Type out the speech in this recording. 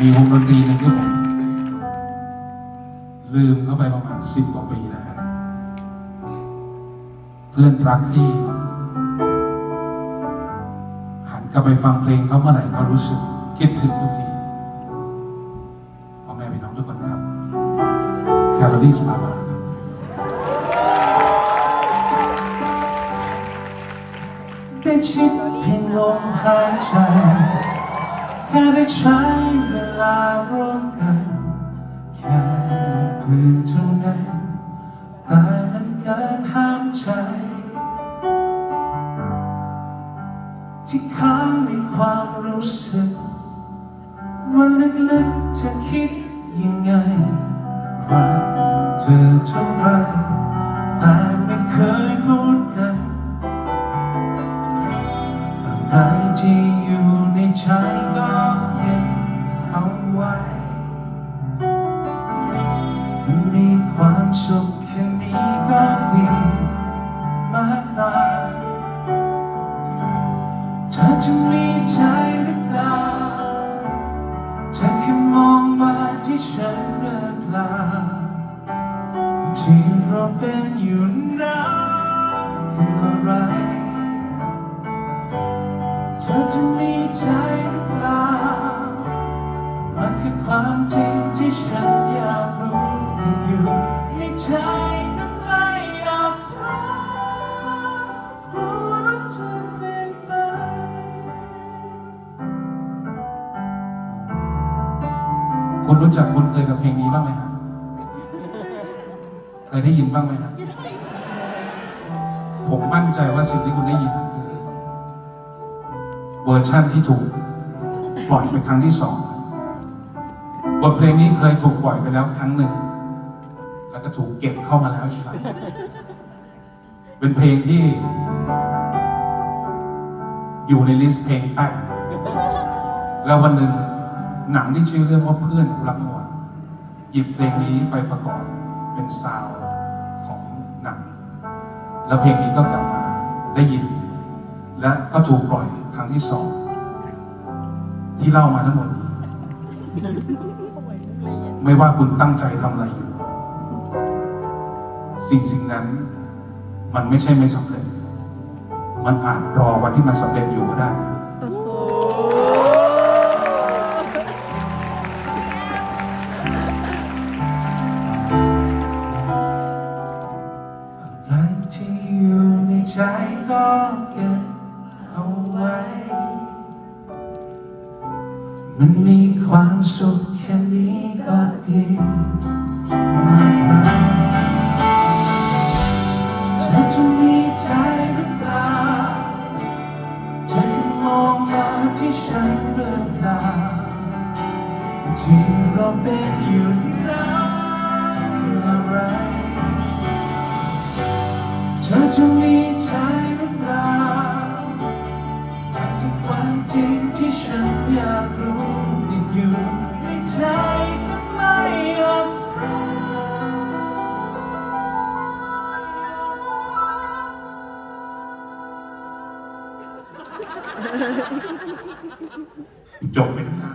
มีวงดนตรีหนึ่งที่ผมลืมเข้าไปประมาณสิบกว่าปีแล้วครับเพื่อนรักที่ หันกลับไปฟังเพลงเขาเมื่อไหร่เขารู้สึกคิดถึงทุกทีพ่อแม่พี่น้องทุกคนครับแคลอรี่สมาบาได้ชิดเพียงลมหายใจ แค่ได้ใช้เวลาร่วมกัน แค่เพื่อนเท่านั้นแต่มันเกินห้ามใจ ที่ค้างในความรู้สึกว่าลึกๆเธอคิดยังไงรักเธอเท่าไรแต่ไม่เคยพูดกันอะไรที่อยู่ ในใจก็เก็บเอาไว้มีความสุขแค่นี้ก็ดีมากมายเธอจะมีใจหรือเปล่าเธอแค่มองมาที่ฉันหรือเปล่าที่เราเป็นอยู่ จะมีใจเปล่ามันคือความจริงที่ฉันอยากรู้ติดอยู่ในใจแต่ไม่อยากถามรู้ว่าเธอเป็นไปคุณรู้จักคุณเคยกับเพลงนี้บ้างไหมฮะเคยได้ยินบ้างไหมฮะผมมั่นใจว่าสิ่งที่คุณได้ยิน เวอร์ชั่นที่ถูกปล่อยเป็นครั้งที่สองบทเพลงนี้เคยถูกปล่อยไปแล้วครั้งหนึ่ง แล้วก็ถูกเก็บเข้ามาแล้วอีกครั้งเป็นเพลงที่ อยู่ในลิสต์เพลงแป๊กแล้ววันหนึ่งหนังที่ชื่อเรื่องว่าเพื่อนรักมัวหยิบเพลงนี้ไปประกอบเป็นซาวด์ของหนัง แล้วเพลงนี้ก็กลับมาได้ยิน และก็ถูกปล่อย ที่สอง ที่เล่ามาทั้งหมดนี้ ไม่ว่าคุณตั้งใจทำอะไรอยู่ สิ่งสิ่งนั้น มันไม่ใช่ไม่สำเร็จ มันอาจรอวันที่มันสำเร็จอยู่ก็ได้นะอะไรที่อยู่ในใจก็เก็บเอาไว้ มันมีความสุขแค่นี้ก็ดีมากมายเธอจะมีใจหรือเปล่าเธอจะมองมาที่ฉันหรือเปล่าที่เราเป็นอยู่นั้นคืออะไรเธอจะมีใจหรือเปล่ามันคือความจริงที่ฉันอยาก จบไปทั้งนั้น